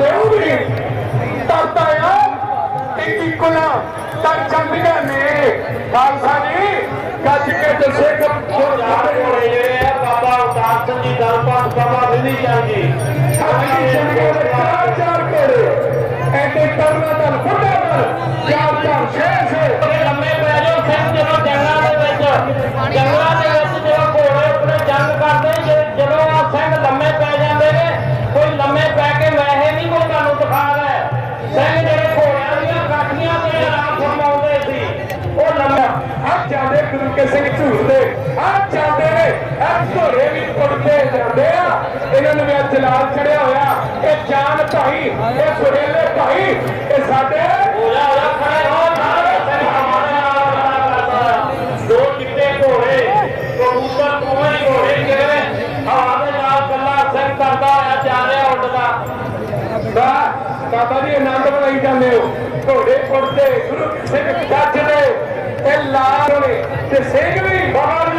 దేవుడి తర్తాయ దిక్కున తన చంద్రికాన్ని కాల్సాని గచ్చికెట్టు శేఖర్ బాబా దాసం దర్బార్ బాబా రిని జాంగి चार पेड़ ऐसे करना था फुटा पर चार चार छह छह लंबे पहले जंगल के जंगल के ਕੇ ਸਿੰਘ ਝੂਲਦੇ ਆ ਜਾਂਦੇ ਨੇ ਆ ਘੋੜੇ ਵੀ ਕੁੜਦੇ ਜਾਂਦੇ ਆ। ਇਹਨਾਂ ਨੂੰ ਵੀ ਅੱਜ ਲਾਲ ਚੜਿਆ ਹੋਇਆ। ਇਹ ਜਾਨ ਭਾਈ ਇਹ ਸੁਰੇਲੇ ਭਾਈ ਇਹ ਸਾਡੇ ਹੋਇਆ ਹੋਇਆ ਖੜੇ ਹੋ ਨਾਲ ਕਰਦਾ। ਦੋ ਚਿੱਟੇ ਘੋੜੇ? ਕਬੂਤਰ ਦੋਵੇਂ ਹੀ ਘੋੜੇ ਜਿਹੜੇ ਹਵਾ ਦੇ ਨਾਲ ਗੱਲਾਂ ਸਿੰਘ ਕਰਦਾ ਹੋਇਆ ਜਾ ਰਿਹਾ ਉੱਡਦਾ ਬਾਬਾ ਜੀ ਆਨੰਦ ਬਣਾਈ ਜਾਂਦੇ ਹੋ। ਘੋੜੇ ਕੁੜਦੇ ਗੁਰੂ ਸਿੰਘ ਇਹ ਲਾਲ ਨੇ ਤੇ ਸਿੰਘ ਵੀ ਬਾਬਾ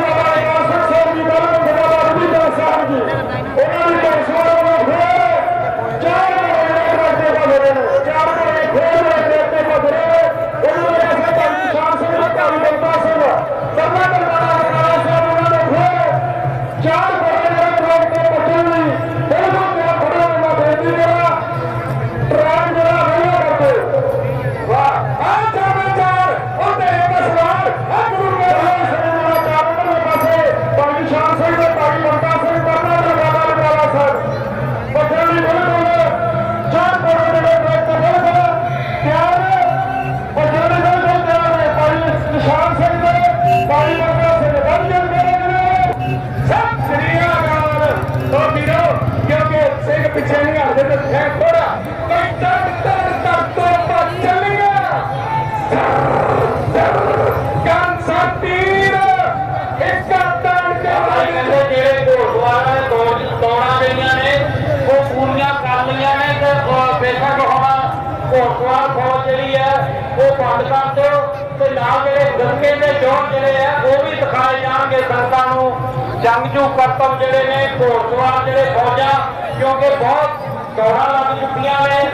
ਬੰਦ ਕਰ ਦਿਓ ਤੇ ਨਾਲ ਜਿਹੜੇ ਗੰਗੇ ਦੇ ਜੋੜ ਜਿਹੜੇ ਆ, ਉਹ ਵੀ ਦਿਖਾਏ ਜਾਣਗੇ ਸੰਗਤਾਂ ਨੂੰ। ਜੰਗਜੂ ਕਰਤਬ ਜਿਹੜੇ ਨੇ, ਘੋੜਸਵਾਰ ਜਿਹੜੇ ਫੌਜਾਂ, ਕਿਉਂਕਿ ਬਹੁਤ ਦੌੜਾਂ ਲੱਗ ਚੁੱਕੀਆਂ ਨੇ।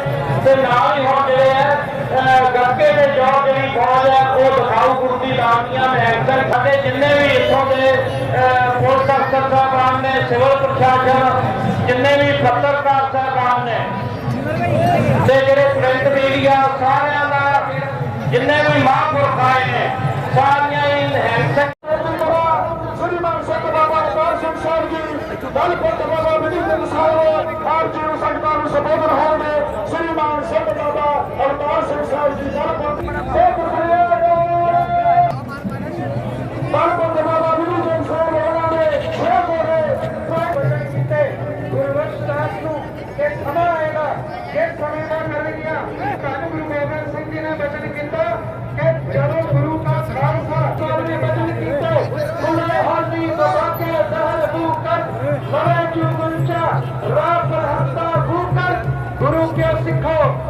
ਤੇ ਨਾਲ ਹੀ ਹੁਣ ਜਿਹੜੇ ਆ, ਅਹ ਦੇ ਜੋੜ ਜਿਹੜੀ ਫੌਜ ਹੈ ਉਹ ਦਿਖਾਊ ਗੁਰੂ ਦੀ ਲਾਮੀਆਂ ਨੇ। ਸਾਡੇ ਜਿੰਨੇ ਵੀ ਇੱਥੋਂ ਦੇ ਪੁਲਿਸ ਅਫਸਰ ਸਾਹਿਬਾਨ ਨੇ, ਸਿਵਲ ਪ੍ਰਸ਼ਾਸਨ, ਜਿੰਨੇ ਵੀ ਪੱਤਰਕਾਰ ਸਾਹਿਬਾਨ ਨੇ, ਤੇ ਜਿਹੜੇ ਪ੍ਰਿੰਟ ਮੀਡੀਆ ਸਾਰਿਆਂ ਦਾ ਜਿੰਨੇ ਵੀ ਮਹਾਂਪੁਰਖ ਆਏ ਨੇ ਸਾਰੀਆਂ ਹੀ ਹੈਂਡਸੈਟ ਸ੍ਰੀਮਾਨ ਸਿੰਘ ਬਾਬਾ ਅਵਤਾਰ ਸਿੰਘ ਸਾਹਿਬ ਜੀ ਦਲਪਤ ਬਾਬਾ ਵਿਧੀ ਸਿੰਘ ਸਾਹਿਬ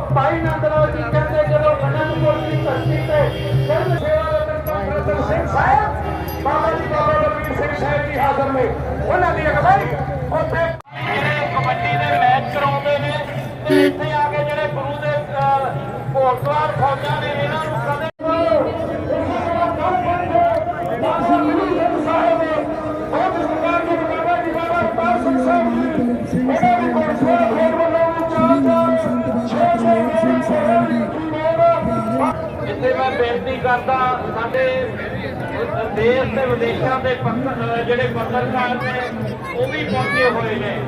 ਭਾਈ ਨੰਦ ਲਾਲ ਜੀ ਕਹਿੰਦੇ ਜਦੋਂ ਅਨੰਦਪੁਰ ਦੀ ਧਰਤੀ ਤੇ ਸਿਰਫ ਸੇਵਾ ਰਤਨ ਪਾਤਰ ਸਿੰਘ ਸਾਹਿਬ ਬਾਬਾ ਜੀ ਬਾਬਾ ਬਲਵੀਰ ਸਿੰਘ ਸਾਹਿਬ ਜੀ ਹਾਜ਼ਰ ਨੇ ਉਹਨਾਂ ਦੀ ਅਗਵਾਈ ਉੱਥੇ ਜਿਹੜੇ ਕਬੱਡੀ ਦੇ ਮੈਚ ਕਰਾਉਂਦੇ ਨੇ ਤੇ ਇੱਥੇ ਆ ਕੇ ਜਿਹੜੇ ਗੁਰੂ ਦੇ ਘੋੜਸਵਾਰ ਫੌਜਾਂ ਨੇ ਇਹਨਾਂ ਨੂੰ ਕਦੇ ਜਿੱਥੇ ਮੈਂ ਬੇਨਤੀ ਕਰਦਾ, ਸਾਡੇ ਦੇਸ਼ ਤੇ ਵਿਦੇਸ਼ਾਂ ਦੇ ਜਿਹੜੇ ਪੱਤਰਕਾਰ ਨੇ, ਉਹ ਵੀ ਪਹੁੰਚੇ ਹੋਏ ਨੇ।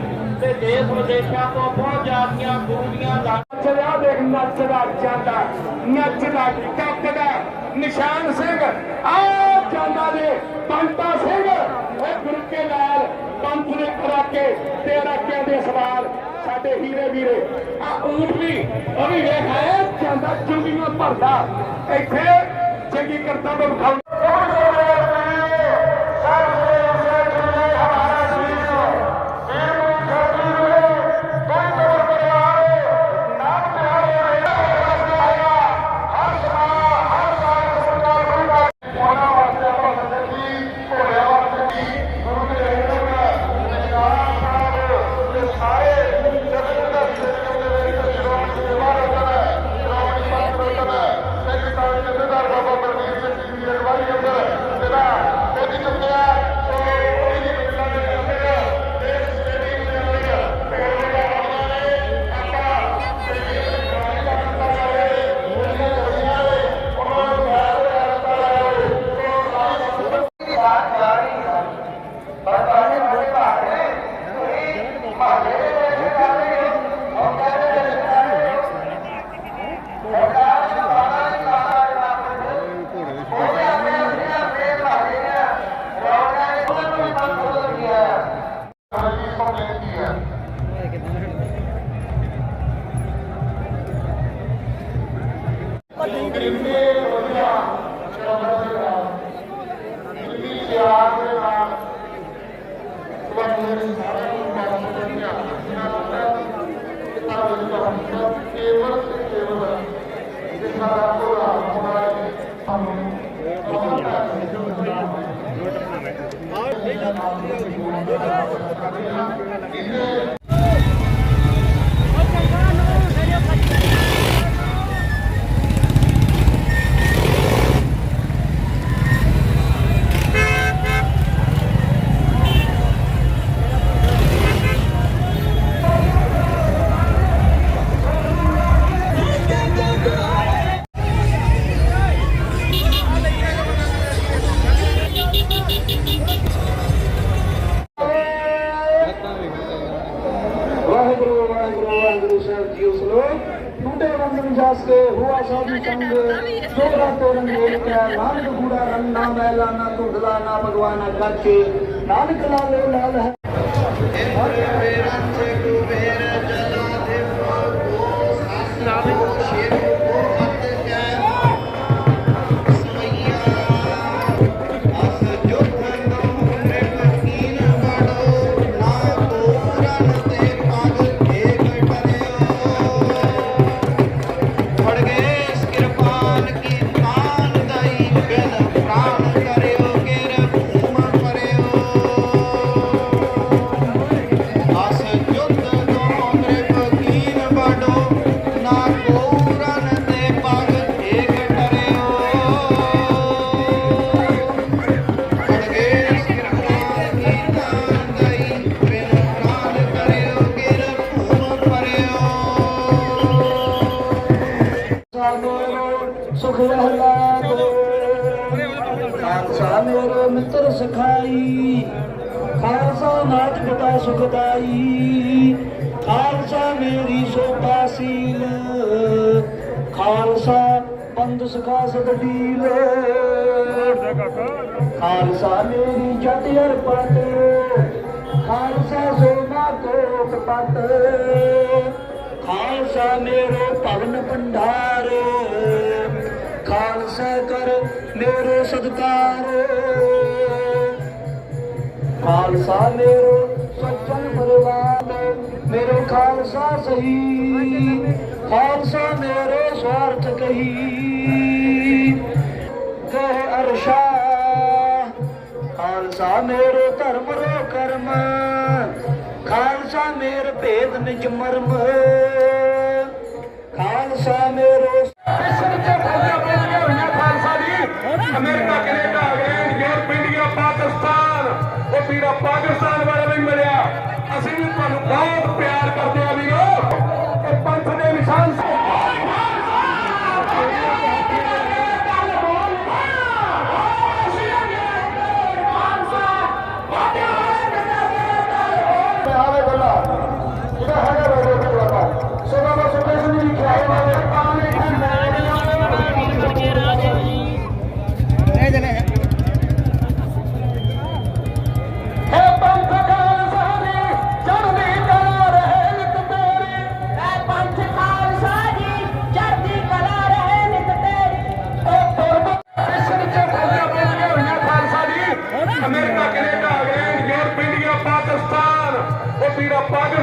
ਤੇ ਦੇਸ਼ ਵਿਦੇਸ਼ਾਂ ਤੋਂ ਬਹੁਤ ਜ਼ਿਆਦੀਆਂ ਗੁਰੂ ਦੀਆਂ ਲਾ- ਚਲਿਆ ਦੇਖ ਨੱਚਦਾ ਜਾਂਦਾ ਨੱਚਦਾ ਟੱਪਦਾ ਨਿਸ਼ਾਨ ਸਿੰਘ ਆ ਜਾਂਦਾ ਦੇ ਪੰਤਾ ਸਿੰਘ, ਉਹ ਗੁਰੂ ਕੇ ਲਾਲ ਪੰਥ ਦੇ ਕਰਾਕੇ ਤੇ ਰਾਕਿਆਂ ਦੇ ਸਵਾਲ ਸਾਡੇ ਹੀਰੇ ਵੀਰੇ। ਆ ਊਂਟ ਵੀ, ਉਹ ਵੀ ਵੇਖ ਆਇਆ ਜਾਂਦਾ ਚੁੰਗੀਆਂ ਭਰਦਾ। ਇੱਥੇ ਚੰਗੀ ਕਰਤੱਵ ਵਿਖਾਉਂਦਾ ਸਾਹਿਬ ਜੀ ਉਸਲੋ ਟੁੱਟੇ ਰੰਗਨ ਜਾਸ ਕੇ ਹੁਆ ਸਾਧੂ ਸੰਗ ਜੋਰਾ ਤੋਰਨ ਮੇਲ ਕਿਆ ਨਾਨਕ ਗੂੜਾ ਰੰਗ ਨਾ ਮੈਲਾ ਨਾ ਧੁੰਦਲਾ ਨਾ ਭਗਵਾਨਾ ਕਾਚੇ ਨਾਨਕ ਖਾਲਸਾ ਮੇਰਾ ਮਿੱਤਰ ਸਖਾਈ, ਖਾਲਸਾ ਨਾਥ ਪਿਤਾ ਸੁਖਦਾਈ ਖਾਲਸਾ ਮੇਰੀ ਸੋਭਾ ਸੀਲ, ਖਾਲਸਾ ਬੰਦ ਸਖਾ ਸਦਦੀਲ ਖਾਲਸਾ ਮੇਰੀ ਜਟ ਅਰਪਤ ਖਾਲਸਾ ਸੋਨਾ ਕੋਟ ਪਤ ਖਾਲਸਾ ਮੇਰੋ ਭਵਨ ਭੰਡਾਰ ਖਾਲਸਾ ਮੇਰੋ ਸੱਜਣ ਪਰਿਵਾਰ ਮੇਰੋ ਖਾਲਸਾ ਸਹੀ। ਖਾਲਸਾ ਮੇਰੋ ਸਵਾਰਥ ਕਹੀ। ਕਹੇ ਅਰਸ਼ਾ, ਖਾਲਸਾ ਮੇਰੋ ਧਰਮ ਰੋ ਕਰਮ, ਖਾਲਸਾ ਮੇਰ ਭੇਦ ਨਿਜ ਮਰਮ। ਖਾਲਸਾ ਮੇਰੋ ਵਿਸ਼ਵ ਚ ਫੌਜਾਂ ਪਹੁੰਚੀਆਂ ਹੋਈਆਂ Khalsa ji America, Canada, England, Europe, India, Pakistan. ਉਹ ਵੀਰਾ ਪਾਕਿਸਤਾਨ சிறப்பாக